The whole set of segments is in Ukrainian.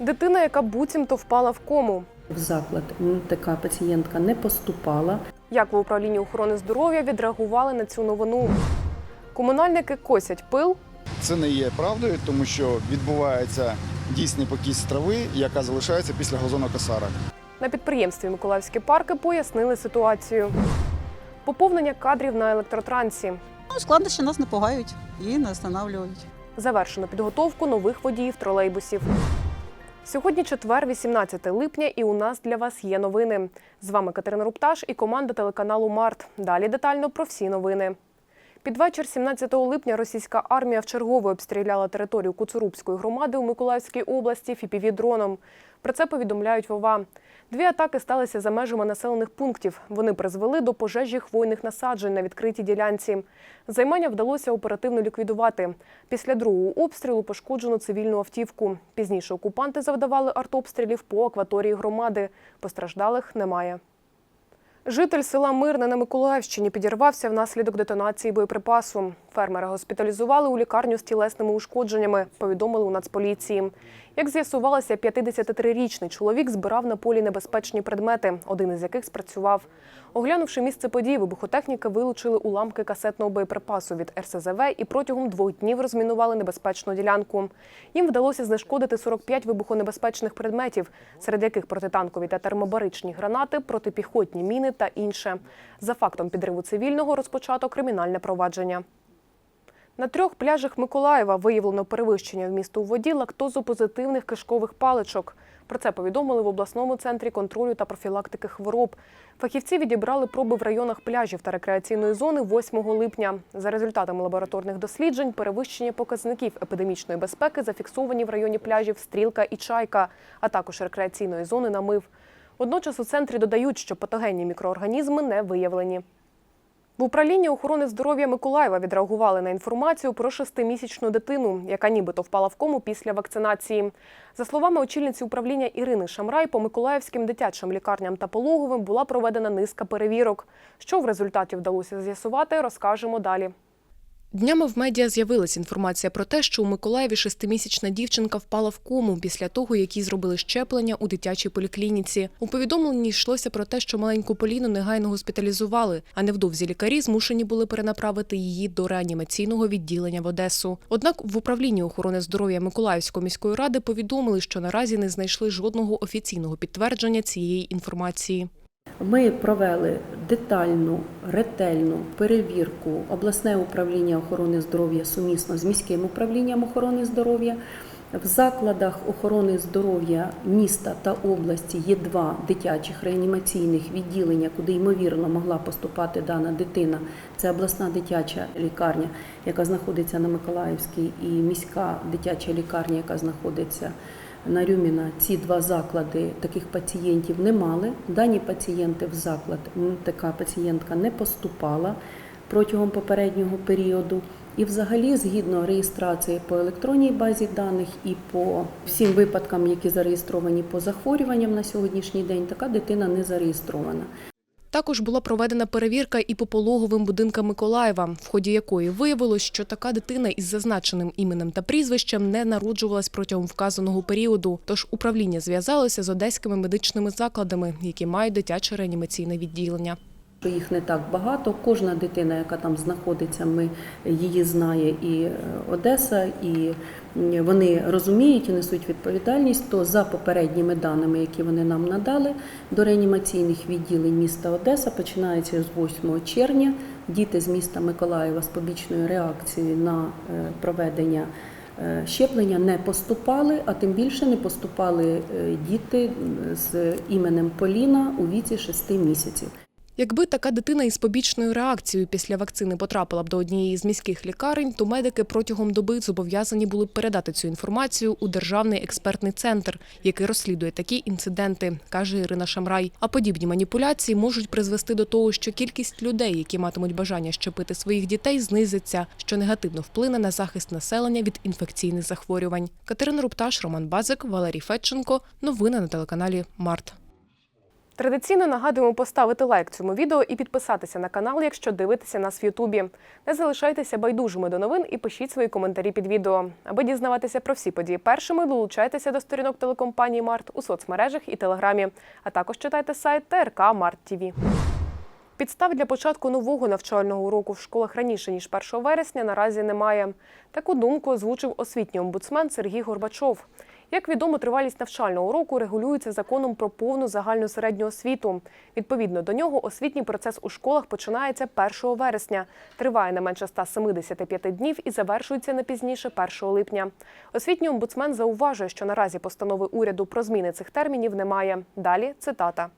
Дитина, яка буцімто впала в кому. В заклад така пацієнтка не поступала. Як в управлінні охорони здоров'я відреагували на цю новину? Комунальники косять пил, Це не є правдою, тому що відбувається дійсний покіс трави, яка залишається після газонокосарок. На підприємстві Миколаївські парки пояснили ситуацію. Поповнення кадрів на електротрансі. Ну, складнощі нас не пугають і не встановлюють. Завершено підготовку нових водіїв тролейбусів. Сьогодні четвер, 18 липня, і у нас для вас є новини. З вами Катерина Рупташ і команда телеканалу Март. Далі детально про всі новини. Під вечір 17 липня російська армія вчергове обстріляла територію Куцурубської громади у Миколаївській області фіпіві-дроном. Про це повідомляють Вова. Дві атаки сталися за межами населених пунктів. Вони призвели до пожежі хвойних насаджень на відкритій ділянці. Займання вдалося оперативно ліквідувати. Після другого обстрілу пошкоджено цивільну автівку. Пізніше окупанти завдавали артобстрілів по акваторії громади. Постраждалих немає. Житель села Мирне на Миколаївщині підірвався внаслідок детонації боєприпасу. Фермера госпіталізували у лікарню з тілесними ушкодженнями, повідомили у Нацполіції. Як з'ясувалося, 53-річний чоловік збирав на полі небезпечні предмети, один із яких спрацював. Оглянувши місце події, вибухотехніки вилучили уламки касетного боєприпасу від РСЗВ і протягом двох днів розмінували небезпечну ділянку. Їм вдалося знешкодити 45 вибухонебезпечних предметів, серед яких протитанкові та термобаричні гранати, протипіхотні міни та інше. За фактом підриву цивільного розпочато кримінальне провадження. На трьох пляжах Миколаєва виявлено перевищення вмісту у воді лактозопозитивних кишкових паличок. Про це повідомили в обласному центрі контролю та профілактики хвороб. Фахівці відібрали проби в районах пляжів та рекреаційної зони 8 липня. За результатами лабораторних досліджень, перевищення показників епідемічної безпеки зафіксовані в районі пляжів Стрілка і Чайка, а також рекреаційної зони Намив. Водночас у центрі додають, що патогенні мікроорганізми не виявлені. В управлінні охорони здоров'я Миколаєва відреагували на інформацію про шестимісячну дитину, яка нібито впала в кому після вакцинації. За словами очільниці управління Ірини Шамрай, по миколаївським дитячим лікарням та пологовим була проведена низка перевірок. Що в результаті вдалося з'ясувати, розкажемо далі. Днями в медіа з'явилася інформація про те, що у Миколаєві шестимісячна дівчинка впала в кому після того, як їй зробили щеплення у дитячій поліклініці. У повідомленні йшлося про те, що маленьку Поліну негайно госпіталізували, а невдовзі лікарі змушені були перенаправити її до реанімаційного відділення в Одесу. Однак в управлінні охорони здоров'я Миколаївської міської ради повідомили, що наразі не знайшли жодного офіційного підтвердження цієї інформації. Ми провели детальну, ретельну перевірку обласне управління охорони здоров'я сумісно з міським управлінням охорони здоров'я. В закладах охорони здоров'я міста та області є два дитячих реанімаційних відділення, куди ймовірно могла поступати дана дитина. Це обласна дитяча лікарня, яка знаходиться на Миколаївській, і міська дитяча лікарня, яка знаходиться на Рюміна. Ці два заклади таких пацієнтів не мали. Дані пацієнти в заклад така пацієнтка не поступала протягом попереднього періоду. І, взагалі, згідно реєстрації по електронній базі даних і по всім випадкам, які зареєстровані по захворюванням на сьогоднішній день, така дитина не зареєстрована. Також була проведена перевірка і по пологовим будинкам Миколаєва, в ході якої виявилось, що така дитина із зазначеним іменем та прізвищем не народжувалась протягом вказаного періоду. Тож управління зв'язалося з одеськими медичними закладами, які мають дитяче реанімаційне відділення. Що їх не так багато. Кожна дитина, яка там знаходиться, ми її знає і е, Одеса, і вони розуміють і несуть відповідальність. То за попередніми даними, які вони нам надали, до реанімаційних відділень міста Одеса починається з 8 червня. Діти з міста Миколаєва з побічною реакцією на е, проведення. е, Щеплення не поступали, а тим більше не поступали діти з іменем Поліна у віці 6 місяців. Якби така дитина із побічною реакцією після вакцини потрапила б до однієї з міських лікарень, то медики протягом доби зобов'язані були б передати цю інформацію у державний експертний центр, який розслідує такі інциденти, каже Ірина Шамрай. А подібні маніпуляції можуть призвести до того, що кількість людей, які матимуть бажання щепити своїх дітей, знизиться, що негативно вплине на захист населення від інфекційних захворювань. Катерина Рупташ, Роман Базик, Валерій Федченко. Новини на телеканалі Март. Традиційно нагадуємо поставити лайк цьому відео і підписатися на канал, якщо дивитеся нас в Ютубі. Не залишайтеся байдужими до новин і пишіть свої коментарі під відео. Аби дізнаватися про всі події першими, долучайтеся до сторінок телекомпанії Март у соцмережах і телеграмі, а також читайте сайт ТРК Март ТІВІ. Підстав для початку нового навчального року в школах раніше ніж 1 вересня наразі немає. Таку думку озвучив освітній омбудсмен Сергій Горбачов. Як відомо, тривалість навчального року регулюється законом про повну загальну середню освіту. Відповідно до нього, освітній процес у школах починається 1 вересня, триває не менше 175 днів і завершується не пізніше 1 липня. Освітній омбудсмен зауважує, що наразі постанови уряду про зміни цих термінів немає. Далі цитата.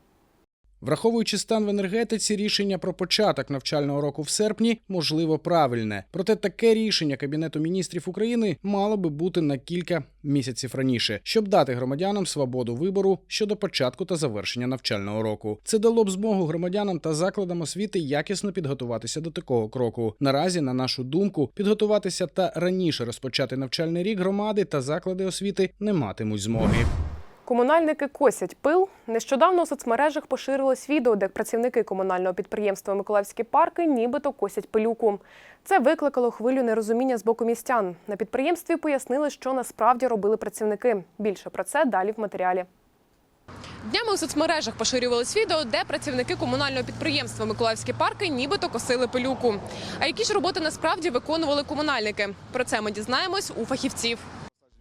Враховуючи стан в енергетиці, рішення про початок навчального року в серпні можливо правильне. Проте таке рішення Кабінету міністрів України мало би бути на кілька місяців раніше, щоб дати громадянам свободу вибору щодо початку та завершення навчального року. Це дало б змогу громадянам та закладам освіти якісно підготуватися до такого кроку. Наразі, на нашу думку, підготуватися та раніше розпочати навчальний рік громади та заклади освіти не матимуть змоги. Комунальники косять пил. Нещодавно у соцмережах поширилось відео, де працівники комунального підприємства Миколаївські парки нібито косять пилюку. Це викликало хвилю нерозуміння з боку містян. На підприємстві пояснили, що насправді робили працівники. Більше про це далі в матеріалі. Днями у соцмережах поширювалось відео, де працівники комунального підприємства Миколаївські парки нібито косили пилюку. А які ж роботи насправді виконували комунальники? Про це ми дізнаємось у фахівців.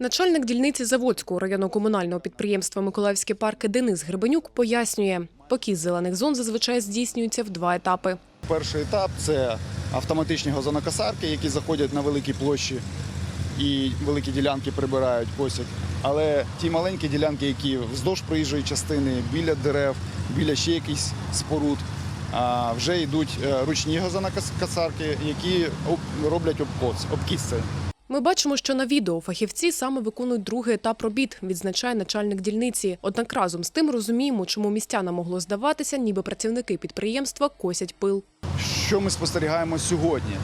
Начальник дільниці Заводського районного комунального підприємства Миколаївські парки Денис Гребенюк пояснює, покіс зелених зон зазвичай здійснюється в два етапи. Перший етап це автоматичні газонокосарки, які заходять на великі площі і великі ділянки прибирають, косять. Але ті маленькі ділянки, які вздовж проїжджої частини, біля дерев, біля ще якихось споруд, вже йдуть е, ручні газонокосарки, які об- роблять обкос, обкіс це. Ми бачимо, що на відео фахівці саме виконують другий етап робіт, відзначає начальник дільниці. Однак разом з тим розуміємо, чому містянам могло здаватися, ніби працівники підприємства косять пил. Що ми спостерігаємо сьогодні?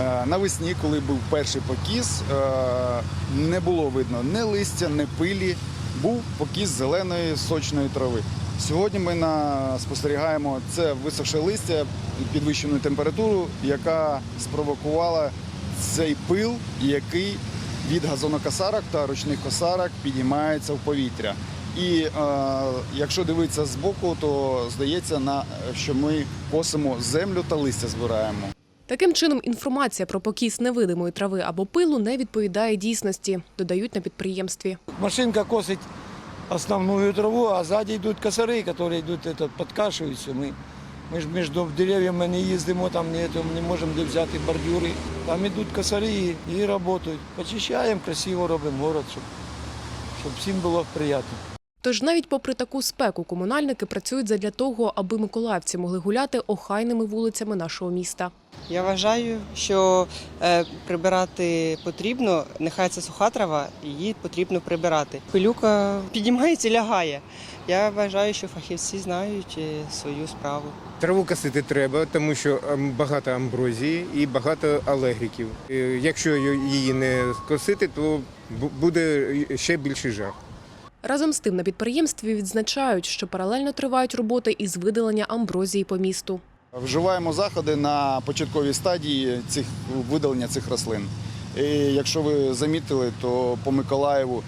Е, Навесні, коли був перший покіс, е, не було видно ні листя, ні пилі. Був покіс зеленої сочної трави. Сьогодні ми на, спостерігаємо це висохше листя, підвищену температуру, яка спровокувала цей пил, який від газонокосарок та ручних косарок підіймається в повітря. І е, якщо дивитися збоку, то здається, на, що ми косимо землю та листя збираємо. Таким чином, інформація про покіс невидимої трави або пилу не відповідає дійсності, додають на підприємстві. Машинка косит основную траву, а сзади идут косары, которые идут этот, подкашиваются. Мы, мы ж между деревьями не їздимо, там не, это, не можемо де взяти бордюри. Там йдуть косарі і, і працюють. Почищаємо, красиво робимо город, щоб, щоб всім було приємно. Тож навіть попри таку спеку комунальники працюють задля того, аби миколаївці могли гуляти охайними вулицями нашого міста. Я вважаю, що е, прибирати потрібно, нехай це суха трава, її потрібно прибирати. Пилюка піднімається лягає. Я вважаю, що фахівці знають е, свою справу. Траву косити треба, тому що ем, багато амброзії і багато алергіків. Е, Якщо її не косити, то буде ще більший жах. Разом з тим на підприємстві відзначають, що паралельно тривають роботи із видалення амброзії по місту. Вживаємо заходи на початковій стадії цих видалення цих рослин. І якщо ви замітили, то по Миколаєву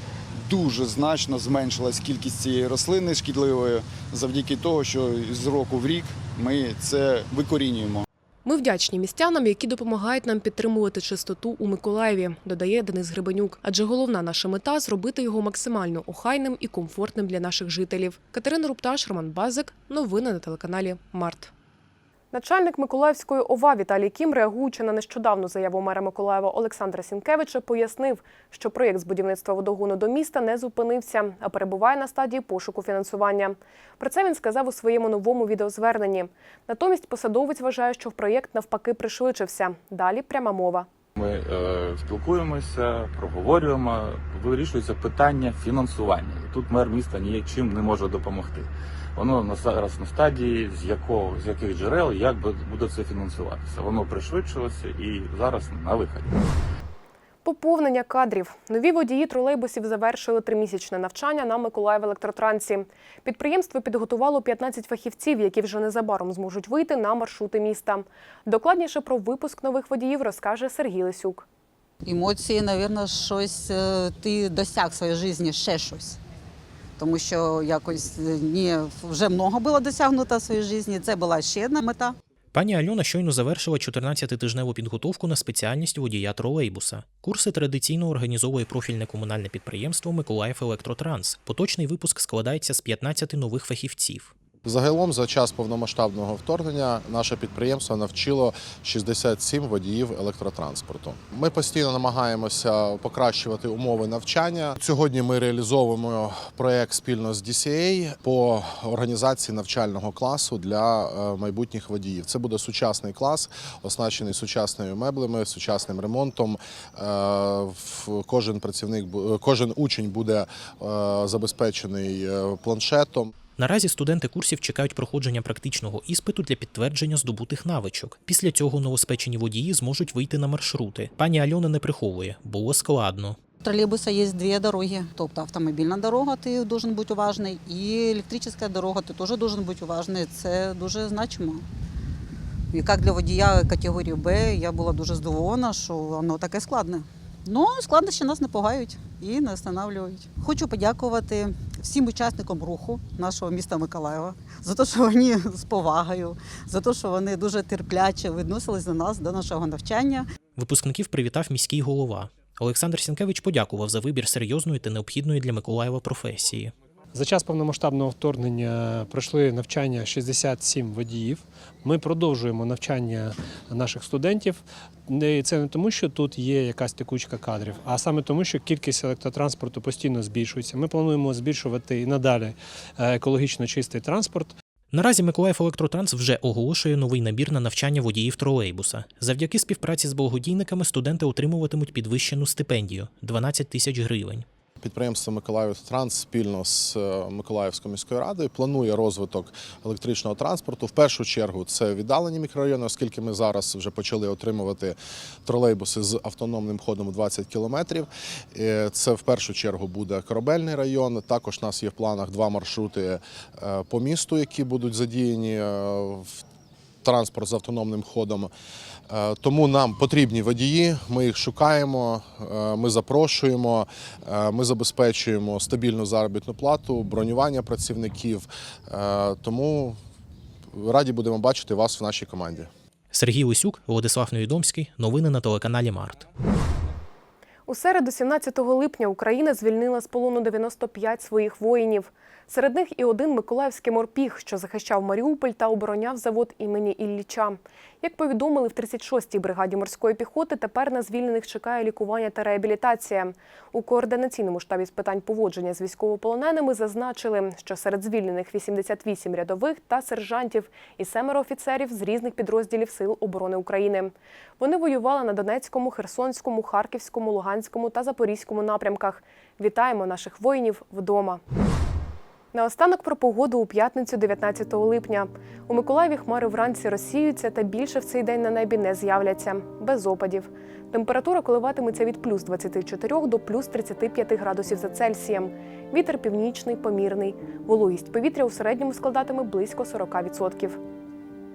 дуже значно зменшилась кількість цієї рослини шкідливої завдяки того, що з року в рік ми це викорінюємо. Ми вдячні містянам, які допомагають нам підтримувати чистоту у Миколаєві, додає Денис Гребенюк. Адже головна наша мета зробити його максимально охайним і комфортним для наших жителів. Катерина Рупташ, Роман Базик. Новини на телеканалі Март. Начальник Миколаївської ОВА Віталій Кім, реагуючи на нещодавну заяву мера Миколаєва Олександра Сінкевича, пояснив, що проєкт з будівництва водогону до міста не зупинився, а перебуває на стадії пошуку фінансування. Про це він сказав у своєму новому відеозверненні. Натомість посадовець вважає, що проєкт навпаки пришвидшився. Далі пряма мова. Ми е, спілкуємося, проговорюємо, вирішується питання фінансування. Тут мер міста ніяким не може допомогти. Воно на зараз на стадії, з якого з яких джерел, як буде це фінансуватися. Воно пришвидшилося і зараз на виході. Поповнення кадрів. Нові водії тролейбусів завершили тримісячне навчання на Миколаїв електротрансі. Підприємство підготувало 15 фахівців, які вже незабаром зможуть вийти на маршрути міста. Докладніше про випуск нових водіїв розкаже Сергій Лисюк. Емоції, мабуть, щось е, ти досяг в своїй житті ще щось. Тому що якось е, ні, вже много було досягнуто в своїй житті. Це була ще одна мета. Пані Альона щойно завершила 14-тижневу підготовку на спеціальність водія тролейбуса. Курси традиційно організовує профільне комунальне підприємство Миколаїв Електротранс. Поточний випуск складається з 15 нових фахівців. Загалом за час повномасштабного вторгнення наше підприємство навчило 67 водіїв електротранспорту. Ми постійно намагаємося покращувати умови навчання. Сьогодні ми реалізовуємо проект спільно з DCA по організації навчального класу для е, майбутніх водіїв. Це буде сучасний клас, оснащений сучасними меблями, сучасним ремонтом. Е, Кожен працівник, кожен учень буде е, забезпечений планшетом. Наразі студенти курсів чекають проходження практичного іспиту для підтвердження здобутих навичок. Після цього новоспечені водії зможуть вийти на маршрути. Пані Альона не приховує, було складно. У тролейбуса є дві дороги. Тобто автомобільна дорога, ти должен бути уважний, і електрична дорога, ти теж должен бути уважний. Це дуже значимо. І як для водія категорії Б, я була дуже здивована, що воно таке складне. Ну, складнощі нас не пугають і не останавливають. Хочу подякувати всім учасникам руху нашого міста Миколаєва за те, що вони з повагою, за те, що вони дуже терпляче відносились до нас, до нашого навчання. Випускників привітав міський голова. Олександр Сінкевич подякував за вибір серйозної та необхідної для Миколаєва професії. За час повномасштабного вторгнення пройшли навчання 67 водіїв. Ми продовжуємо навчання наших студентів. Це не тому, що тут є якась текучка кадрів, а саме тому, що кількість електротранспорту постійно збільшується. Ми плануємо збільшувати і надалі е, екологічно чистий транспорт. Наразі Миколаїв Електротранс вже оголошує новий набір на навчання водіїв тролейбуса. Завдяки співпраці з благодійниками студенти отримуватимуть підвищену стипендію 12 тисяч гривень. Підприємство Миколаїв Транс спільно з е, Миколаївською міською радою планує розвиток електричного транспорту. В першу чергу це віддалені мікрорайони, оскільки ми зараз вже почали отримувати тролейбуси з автономним ходом у 20 кілометрів. Е, Це в першу чергу буде корабельний район. Також у нас є в планах два маршрути е, по місту, які будуть задіяні в транспорт з автономним ходом. Е, Тому нам потрібні водії, ми їх шукаємо, е, ми запрошуємо, е, ми забезпечуємо стабільну заробітну плату, бронювання працівників. Тому раді будемо бачити вас в нашій команді. Сергій Лисюк, Владислав Невідомський. Новини на телеканалі Март. У середу, 17 липня, Україна звільнила з полону 95 своїх воїнів. Серед них і один миколаївський морпіг, що захищав Маріуполь та обороняв завод імені Ілліча. Як повідомили в 36-й бригаді морської піхоти, тепер на звільнених чекає лікування та реабілітація. У координаційному штабі з питань поводження з військовополоненими зазначили, що серед звільнених 88 рядових та сержантів і семеро офіцерів з різних підрозділів Сил оборони України. Вони воювали на Донецькому, Херсонському, Харківському, Луганському та Запорізькому напрямках. Вітаємо наших воїнів вдома. Наостанок про погоду у п'ятницю 19 липня. У Миколаєві хмари вранці розсіються та більше в цей день на небі не з'являться, без опадів. Температура коливатиметься від плюс 24 до плюс 35 градусів за Цельсієм. Вітер північний, помірний. Вологість повітря у середньому складатиме близько 40%.